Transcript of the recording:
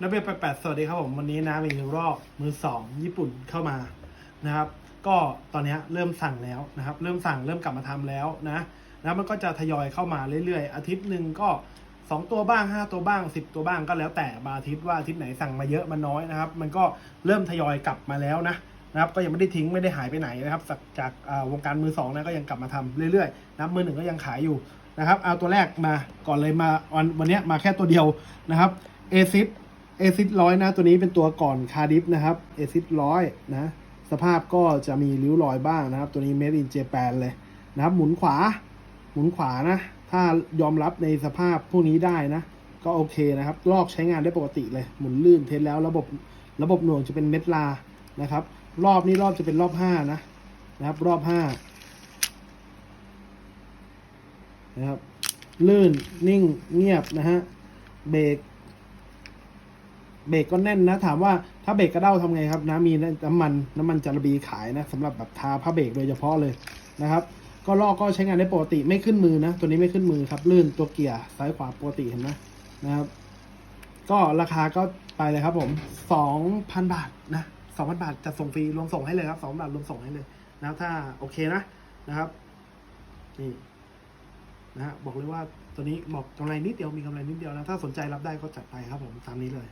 นักเรียนแปดสวัสดีครับผมวันนี้นะมีรอบมือสองญี่ปุ่นเข้ามานะครับ ก็ตอนนี้เริ่มสั่งแล้วนะครับ เริ่มสั่งเริ่มกลับมาทำแล้วนะนะมันก็จะทยอยเข้ามาเรื่อยๆ อาทิตย์หนึ่งก็ 2 ตัวบ้าง 5 ตัวบ้าง 10 ตัวบ้างก็แล้วแต่บาอาทิตย์ว่าอาทิตย์ไหนสั่งมาเยอะมันน้อยนะครับ มันก็เริ่มทยอยกลับมาแล้วนะนะครับก็ยังไม่ได้ทิ้งไม่ได้หายไปไหนนะครับ จากจากวงการมือสองนะก็ยังกลับมาทำเรื่อยๆนะมือหนึ่งก็ยังขายอยู่นะครับเอาตัวแรกมาก่อนเลยมาวันวันนี้มาแค่ตัวเดียวนะครับเอซิ เอซิดร้อยนะตัวนี้เป็นตัวก่อนคาดิฟนะครับเอซิดร้อยนะสภาพก็จะมีริ้วรอยบ้างนะครับ ตัวนี้ made in Japan เลยนะครับ หมุนขวา หมุนขวานะ ถ้ายอมรับในสภาพพวกนี้ได้นะ ก็โอเคนะครับ ลอกใช้งานได้ปกติเลย หมุนลื่นเทสแล้วระบบระบบหน่วงจะเป็นเม็ดลานะครับ รอบนี้รอบจะเป็นรอบห้านะนะครับ รอบห้านะครับ ลื่นนิ่งเงียบนะฮะเบรก เบรกก็แน่นนะ ถามว่าถ้าเบรกกระเด้าทำไงครับนะมีน้ำมันน้ำมันจาระบีขายนะสำหรับแบบทาผ้าเบรกโดยเฉพาะเลยนะครับ ก็ลอกก็ใช้งานได้ปกติไม่ขึ้นมือนะ ตัวนี้ไม่ขึ้นมือครับ ลื่นตัวเกียร์ซ้ายขวาปกติเห็นไหมนะครับ ก็ราคาก็ไปเลยครับผมสองพันบาทนะสองพันบาทจะส่งฟรีรวมส่งให้เลยครับสองบาทรวมส่งให้เลยนะครับถ้าโอเคนะนะครับนี่นะฮะบอกเลยว่าตัวนี้บอกกำไรนิดเดียวมีกำไรนิดเดียวนะถ้าสนใจรับได้ก็จัดไปครับผมตามนี้เลย